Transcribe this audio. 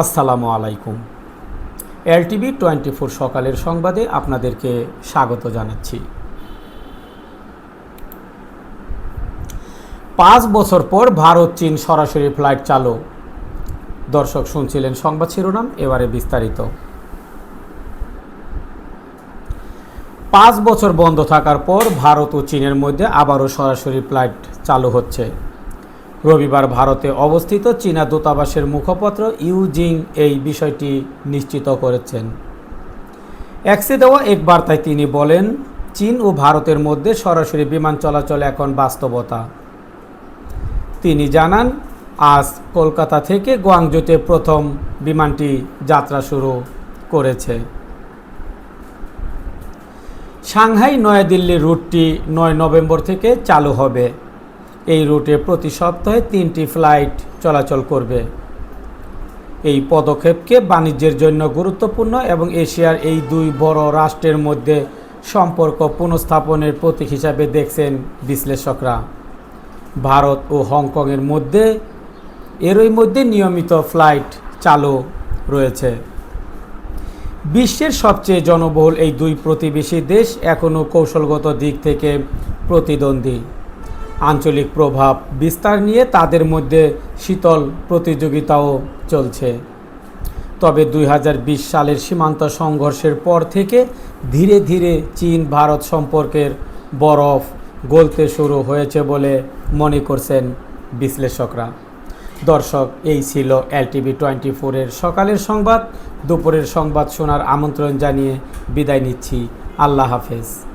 আসসালামু আলাইকুম। LTV twenty four সকালের সংবাদে আপনাদেরকে স্বাগত জানাচ্ছি। পাঁচ বছর পর ভারত, চীন সরাসরি ফ্লাইট চালু। দর্শক শুনছিলেন সংবাদ শিরোনাম, এবারে বিস্তারিত। পাঁচ বছর বন্ধ থাকার পর ভারত ও চীনের মধ্যে আবারও সরাসরি ফ্লাইট চালু হচ্ছে। রবিবার ভারতে অবস্থিত চীনা দূতাবাসের মুখপাত্র ইউজিং এই বিষয়টি নিশ্চিত করেছেন। এক্সে দেওয়া এক বার্তায় তিনি বলেন, চীন ও ভারতের মধ্যে সরাসরি বিমান চলাচল এখন বাস্তবতা। তিনি জানান, আজ কলকাতা থেকে গোয়াংজুতে প্রথম বিমানটি যাত্রা শুরু করেছে। সাংহাই নয়াদিল্লি রুটটি নয় নভেম্বর থেকে চালু হবে। এই রুটে প্রতি সপ্তাহে তিনটি ফ্লাইট চলাচল করবে। এই পদক্ষেপকে বাণিজ্যের জন্য গুরুত্বপূর্ণ এবং এশিয়ার এই দুই বড় রাষ্ট্রের মধ্যে সম্পর্ক পুনঃস্থাপনের প্রতীক হিসাবে দেখছেন বিশ্লেষকরা। ভারত ও হংকংয়ের মধ্যে, এরই মধ্যে নিয়মিত ফ্লাইট চালু রয়েছে। বিশ্বের সবচেয়ে জনবহুল এই দুই প্রতিবেশী দেশ এখনও কৌশলগত দিক থেকে প্রতিদ্বন্দ্বী। আঞ্চলিক প্রভাব বিস্তার নিয়ে তাদের মধ্যে শীতল প্রতিযোগিতাও চলছে। তবে দুই হাজার বিশ সালের সীমান্ত সংঘর্ষের পর থেকে ধীরে ধীরে চীন ভারত সম্পর্কের বরফ গলতে শুরু হয়েছে বলে মনে করছেন বিশ্লেষকরা। দর্শক, এই ছিল এলটিভি টোয়েন্টি ফোরের সকালের সংবাদ। দুপুরের সংবাদ শোনার আমন্ত্রণ জানিয়ে বিদায় নিচ্ছি। আল্লাহ হাফেজ।